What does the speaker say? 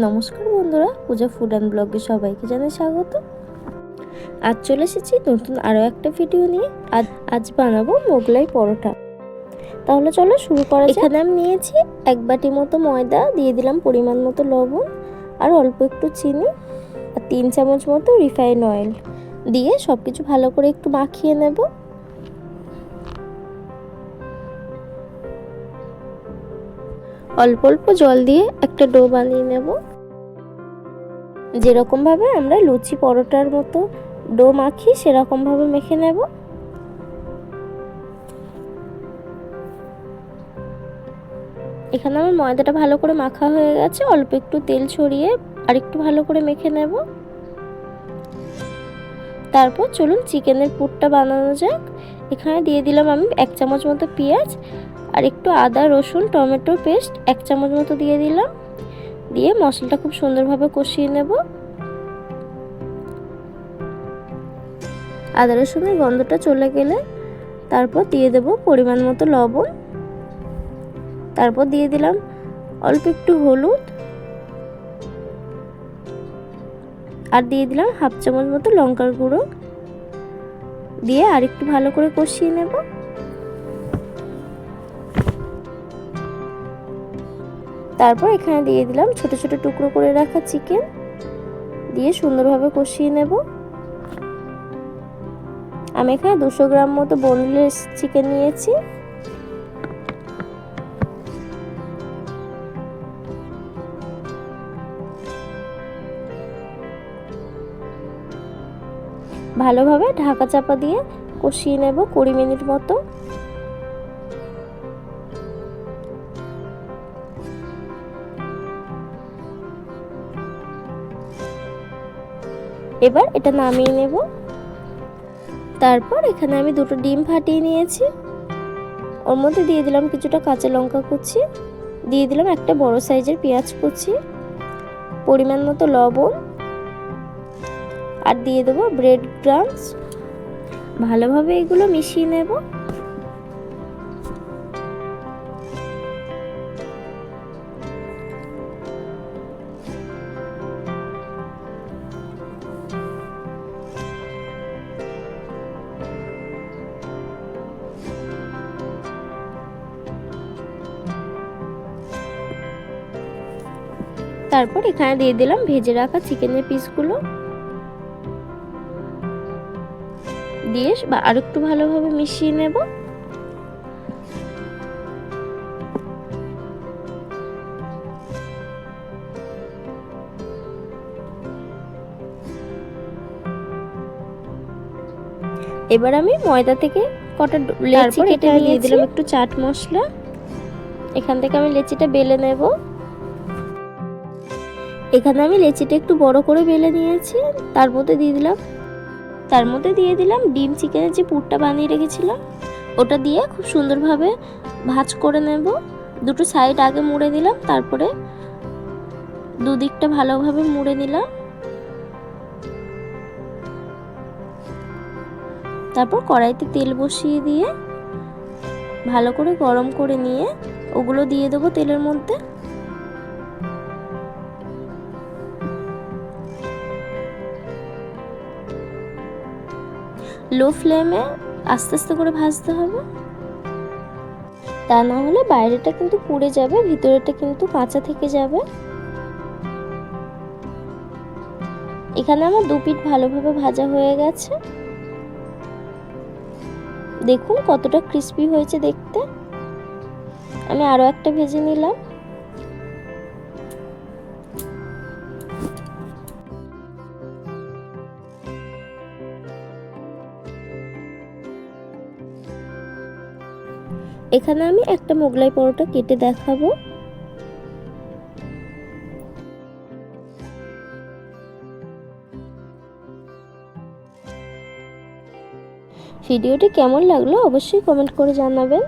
নমস্কার বন্ধুরা, পূজা food and ব্লগে সবাইকে জানাই স্বাগত। আজ চলে এসেছি নতুন আরও একটা ভিডিও নিয়ে। আজ আজ বানাবো মোগলাই পরোটা। তাহলে চলো শুরু করা। এখানে আমি নিয়েছি এক বাটি মতো ময়দা, দিয়ে দিলাম পরিমাণ মতো লবণ আর অল্প একটু চিনি আর তিন চামচ মতো রিফাইন অয়েল দিয়ে সব কিছু ভালো করে একটু মাখিয়ে নেব। অল্প অল্প জল দিয়ে একটা ডো বানিয়ে নেব। যেরকমভাবে আমরা লুচি পরোটার মতো ডো মাখি, সেরকমভাবে মেখে নেব। এখানে আমার ময়দাটা ভালো করে মাখা হয়ে গেছে। অল্প একটু তেল ছড়িয়ে আর একটু ভালো করে মেখে নেব। তারপর চলুন চিকেনের পুরটা বানানো যাক। এখানে দিয়ে দিলাম আমি এক চামচ মতো পেঁয়াজ। আর একটু আদা, রসুন টমেটো পেস্ট এক চামচ মতো দিয়ে দিলাম। দিয়ে মশলাটা খুব সুন্দরভাবে কষিয়ে নেব। আদা, রসুনের গন্ধটা চলে গেলে তারপর দিয়ে দেব পরিমাণ মতো লবণ। তারপর দিয়ে দিলাম অল্প একটু হলুদ। আর দিয়ে দিলাম হাফ চামচ মতো লঙ্কার গুঁড়ো। দিয়ে আর একটু ভালো করে কষিয়ে নেব। তারপর এখানে দিয়ে দিলাম ছোট ছোট টুকরো করে রাখা চিকেন। দিয়ে সুন্দরভাবে কষিয়ে নেব। আমি এখানে দুশো গ্রাম মতো বোনলেস চিকেন নিয়েছি। ভালোভাবে ঢাকা চাপা দিয়ে কষিয়ে নেব কুড়ি মিনিট মতো। এবার এটা নামিয়ে নেব। তারপর এখানে আমি দুটো ডিম ফাটিয়ে নিয়েছি। ওর মধ্যে দিয়ে দিলাম কিছুটা কাঁচা লঙ্কা কুচি, দিয়ে দিলাম একটা বড় সাইজের পেঁয়াজ কুচি, পরিমাণ মতো লবণ, আর দিয়ে দেবো ব্রেড গ্রামস ভালোভাবে এগুলো মিশিয়ে নেব। তারপর এখানে দিয়ে দিলাম ভেজে রাখা চিকেনের পিসগুলো। দিয়ে বা আর একটু ভালোভাবে মিশিয়ে নেব। এবার আমি ময়দা থেকে কটা লেচি কেটে দিয়ে দিলাম একটু চাট মশলা। এখান থেকে আমি লেচিটা বেলে নেব। এখানে আমি লেচিটা একটু বড় করে বেলে নিয়েছি, তার মধ্যে দিয়ে দিলাম, তার মধ্যে দিয়ে দিলাম ডিম চিকেনের যে পুরটা বানিয়ে রেখেছিলাম, ওটা দিয়ে খুব সুন্দরভাবে ভাজ করে নেব। দুটো সাইড আগে মুড়ে দিলাম, তারপরে দুদিকটা ভালোভাবে মুড়ে নিলাম। তারপর কড়াইতে তেল বসিয়ে দিয়ে ভালো করে গরম করে নিয়ে ওগুলো দিয়ে দেবো তেলের মধ্যে। লো ফ্লেমে আস্তে আস্তে করে ভাজতে হবে। তা না হলে বাইরেটা কিন্তু পুড়ে যাবে ভিতরেটা কিন্তু কাঁচা থেকে যাবে। এখানে আমার দু পিঠ ভালোভাবে ভাজা হয়ে গেছে। দেখুন কতটা ক্রিস্পি হয়েছে দেখতে। আমি আরও একটা ভেজে নিলাম। এখানে আমি একটা মোগলাই পরোটা কেটে দেখাবো। ভিডিওটি কেমন লাগল অবশ্যই কমেন্ট করে জানাবেন।